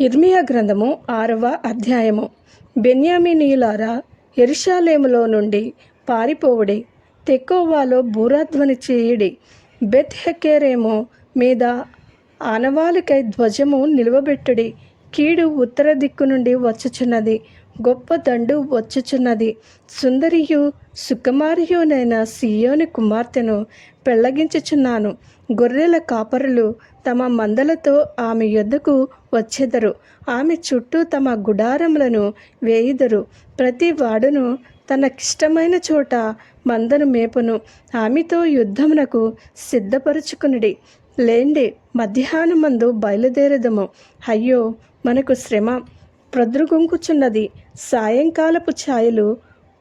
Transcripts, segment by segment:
ఇర్మియా గ్రంథము ఆరవ అధ్యాయము. బెన్యామినీయులారా ఎరుషాలేములో నుండి పారిపోవుడి తెక్కోవాలో బూరాధ్వని చేయుడి బెత్ హెకేరేమో మీద ఆనవాలికై ధ్వజము నిలువబెట్టుడి కీడు ఉత్తర దిక్కు నుండి వచ్చుచున్నది. గొప్ప దండు వచ్చుచున్నది. సుందరియు సుకుమారియునైన సియోని కుమార్తెను పెళ్ళగించుచున్నాను. గొర్రెల కాపరులు తమ మందలతో ఆమె యొద్దకు వచ్చెదరు. ఆమె చుట్టూ తమ గుడారములను వేయుదరు. ప్రతి వాడును తనకిష్టమైన చోట మందను మేపును. ఆమెతో యుద్ధమునకు సిద్ధపరుచుకునిడి. లేండి మధ్యాహ్నమందు బయలుదేరదము. అయ్యో మనకు శ్రమ. ప్రొద్దుగుంకుచున్నది సాయంకాలపు ఛాయలు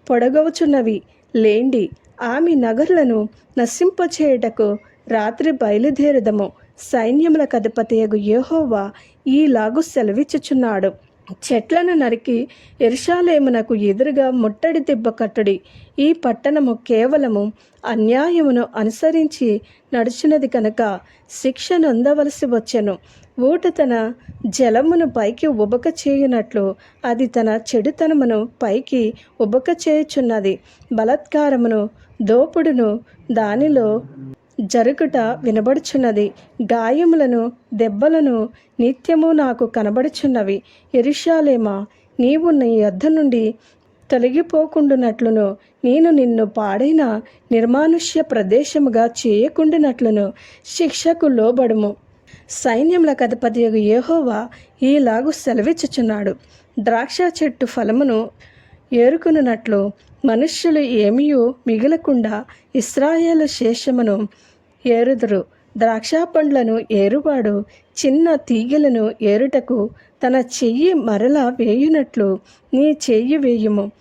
పొడగవుచున్నవి. లేండి ఆమె నగరులను నశింపచేయుటకు రాత్రి బయలుదేరదము. సైన్యముల అధిపతియగు యెహోవా ఈలాగు సెలవిచ్చుచున్నాడు. చెట్లను నరికి ఎరుషాలేమునకు ఎదురుగా ముట్టడి దిబ్బ కట్టుడి. ఈ పట్టణము కేవలము అన్యాయమును అనుసరించి నడిచినది కనుక శిక్ష నొందవలసి వచ్చెను. ఓట తన జలమును పైకి ఉబక చేయునట్లు అది తన చెడుతనమును పైకి ఉబక చేయుచున్నది. బలత్కారమును దోపుడును దానిలో జరుగుట వినబడుచున్నది. గాయములను దెబ్బలను నిత్యము నాకు కనబడుచున్నవి. ఎరుషాలేమా నీవు నీ యొద్ద నుండి తొలగిపోకుండునట్లును నేను నిన్ను పాడైన నిర్మానుష్య ప్రదేశముగా చేయకుండునట్లును. శిక్షకు లోబడుము. సైన్యములకు అధిపతి యెహోవా ఈలాగు సెలవిచ్చుచున్నాడు. ద్రాక్ష చెట్టు ఫలమును ఏరుకున్నట్లు మనుష్యులు ఏమీయూ మిగలకుండా ఇస్రాయేలు శేషమును ఏరుదురు. ద్రాక్ష పండ్లను ఏరువాడు చిన్న తీగలను ఏరుటకు తన చెయ్యి మరల వేయునట్లు నీ చెయ్యి వేయుము.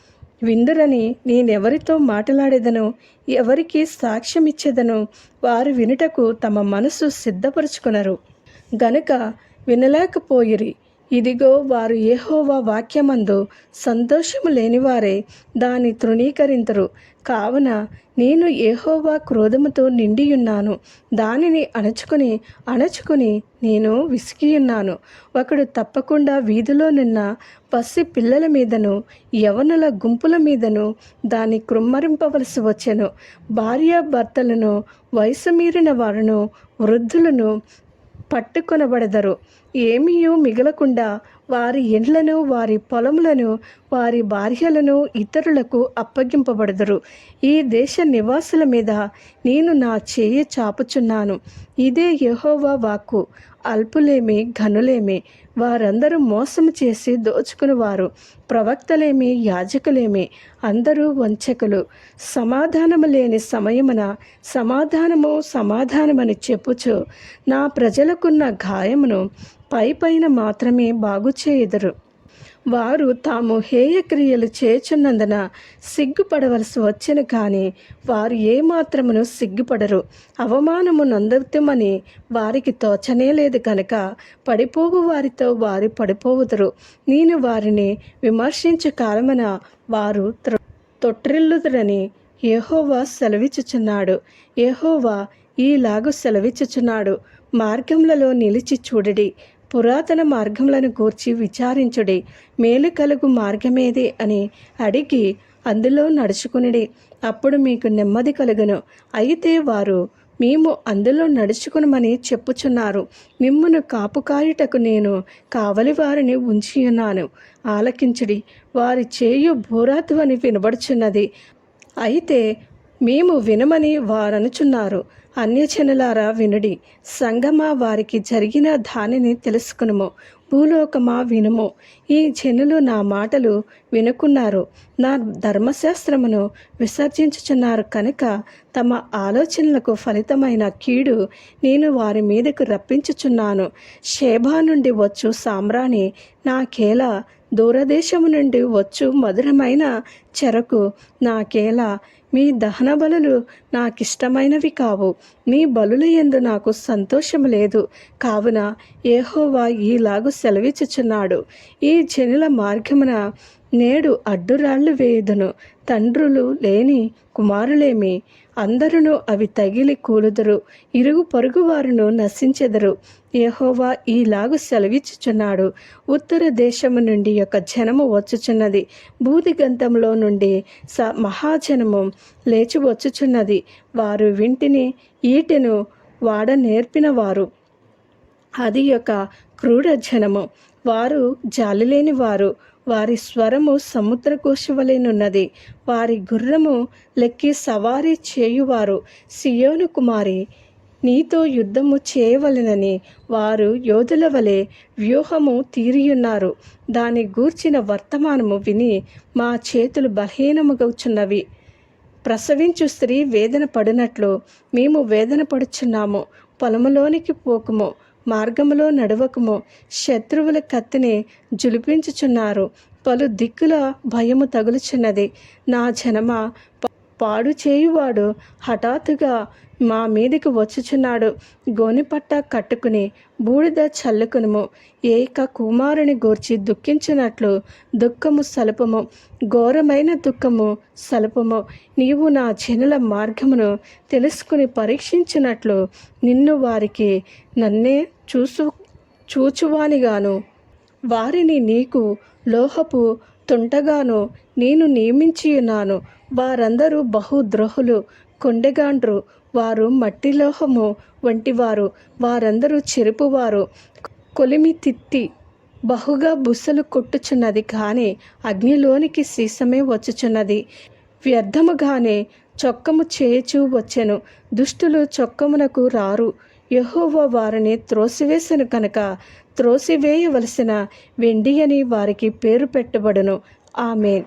విందురని నేనెవరితో మాట్లాడేదను ఎవరికి సాక్ష్యమిచ్చేదను వారు వినుటకు తమ మనసు సిద్ధపరుచుకునరు. గనుక వినలేకపోయిరి. ఇదిగో వారు ఏహోవా వాక్యమందు సంతోషము లేనివారే దాన్ని తృణీకరింతరు. కావున నేను ఏహోవా క్రోధముతో నిండియున్నాను. దానిని అణచుకుని అణచుకుని నేను విసిగియున్నాను. ఒకడు తప్పకుండా వీధిలో నిన్న పసి పిల్లల మీదను యవనుల గుంపుల మీదను దాన్ని కృమ్మరింపవలసి వచ్చెను. భార్యాభర్తలను వయసు మీరిన వారును వృద్ధులను పట్టుకొనబడదరు. ఏమీయూ మిగలకుండా వారి ఇండ్లను వారి పొలములను వారి భార్యలను ఇతరులకు అప్పగింపబడదరు. ఈ దేశ నివాసుల మీద నేను నా చేయి చాపుచున్నాను. ఇదే యెహోవా వాక్కు. అల్పులేమి ఘనులేమి వారందరూ మోసం చేసి దోచుకునివారు. ప్రవక్తలేమి యాజకులేమి అందరూ వంచకులు. సమాధానము లేని సమయమున సమాధానము సమాధానమని చెప్పుచు నా ప్రజలకున్న గాయమును పై పైన మాత్రమే బాగు చేయుదురు వారు తాము హేయక్రియలు చేచున్నందున సిగ్గుపడవలసి వచ్చెను కానీ వారు ఏమాత్రమును సిగ్గుపడరు. అవమానము నందుతమని వారికి తోచనే లేదు కనుక పడిపోవు వారితో వారు పడిపోవుదురు. నేను వారిని విమర్శించు కాలమున వారు త్రొ- తొట్టిల్లుదురని యెహోవా సెలవిచ్చుచున్నాడు. యెహోవా ఈలాగు సెలవిచ్చుచున్నాడు. మార్గములలో నిలిచి చూడడి. పురాతన మార్గములను గూర్చి విచారించుడి. మేలు కలుగు మార్గమేది అని అడిగి అందులో నడుచుకునిడి. అప్పుడు మీకు నెమ్మది కలుగును. అయితే వారు మేము అందులో నడుచుకునమని చెప్పుచున్నారు. మిమ్మును కాపుకాయుటకు నేను కావలి వారిని ఉంచి ఉన్నాను ఆలకించుడి. వారి చేయు భూరాధ్వని వినబడుచున్నది. అయితే మేము వినమని వారనుచున్నారు. అన్యజనులారా వినుడి. సంగమా వారికి జరిగిన దానిని తెలుసుకునుము. భూలోకమా వినుము. ఈ జనులు నా మాటలు వినుకున్నారు. నా ధర్మశాస్త్రమును విసర్జించుచున్నారు కనుక తమ ఆలోచనలకు ఫలితమైన కీడు నేను వారి మీదకు రప్పించుచున్నాను. షేబా నుండి వచ్చు సామ్రాణి నాకేలా దూరదేశము నుండి వచ్చు మధురమైన చెరకు నాకేలా మీ దహన బలులు నాకిష్టమైనవి కావు. మీ బలుల యందు నాకు సంతోషము లేదు. కావున ఏహోవా ఈలాగు సెలవిచ్చుచున్నాడు. ఈ జనుల మార్గమున నేడు అడ్డురాళ్ళు వేయుదును. తండ్రులు లేని కుమారులేమి? అందరును అవి తగిలి కూలుదురు. ఇరుగు పొరుగు వారును నశించెదరు. యెహోవా ఈలాగు సెలవిచ్చుచున్నాడు. ఉత్తర దేశము నుండి యొక్క జనము వచ్చుచున్నది. బూదిగంతంలో నుండి స మహాజనము లేచి వచ్చుచున్నది. వారు వింటిని ఈటెను వాడ నేర్పిన వారు అది యొక్క క్రూర జనము. వారు జాలిలేని వారు వారి స్వరము సముద్రకోశవలేనున్నది. వారి గుర్రము లెక్కి సవారీ చేయువారు. సియోను కుమారి నీతో యుద్ధము చేయవలెనని వారు యోధుల వలె వ్యూహము తీరియున్నారు. దాని గూర్చిన వర్తమానము విని మా చేతులు బలహీనముగవుచున్నవి ప్రసవించు స్త్రీ వేదన పడినట్లు మేము వేదన పడుచున్నాము. పొలములోనికి పోకుము. మార్గములో నడవకము. శత్రువుల కత్తిని జులిపించుచున్నారు. పలు దిక్కుల భయము తగులుచున్నది. నా జనమ పాడు చేయువాడు హఠాత్తుగా మా మీదికి వచ్చుచున్నాడు. గోనిపట్ట కట్టుకుని బూడిద చల్లుకునుము. ఏక కుమారుని గూర్చి దుఃఖించినట్లు దుఃఖము సలపము. ఘోరమైన దుఃఖము సలపము. నీవు నా జనుల మార్గమును తెలుసుకుని పరీక్షించినట్లు నిన్ను వారికి నన్నే చూసు చూచువానిగాను. వారిని నీకు లోహపు తుంటగాను నేను నియమించియున్నాను. వారందరూ బహుద్రోహులు కొండెగాండ్రు. వారు మట్టిలోహము వంటివారు. వారందరూ చెరుపువారు. కొలిమి తిత్తి బహుగా బుసలు కొట్టుచున్నది కానీ అగ్నిలోనికి సీసమే వచ్చుచున్నది. వ్యర్థముగానే చొక్కము చేయుచూ వచ్చెను. దుష్టులు చొక్కమునకు రారు. యెహోవా వారిని త్రోసివేసెను కనుక. త్రోసివేయవలసిన వెండి అని వారికి పేరు పెట్టబడును. ఆమె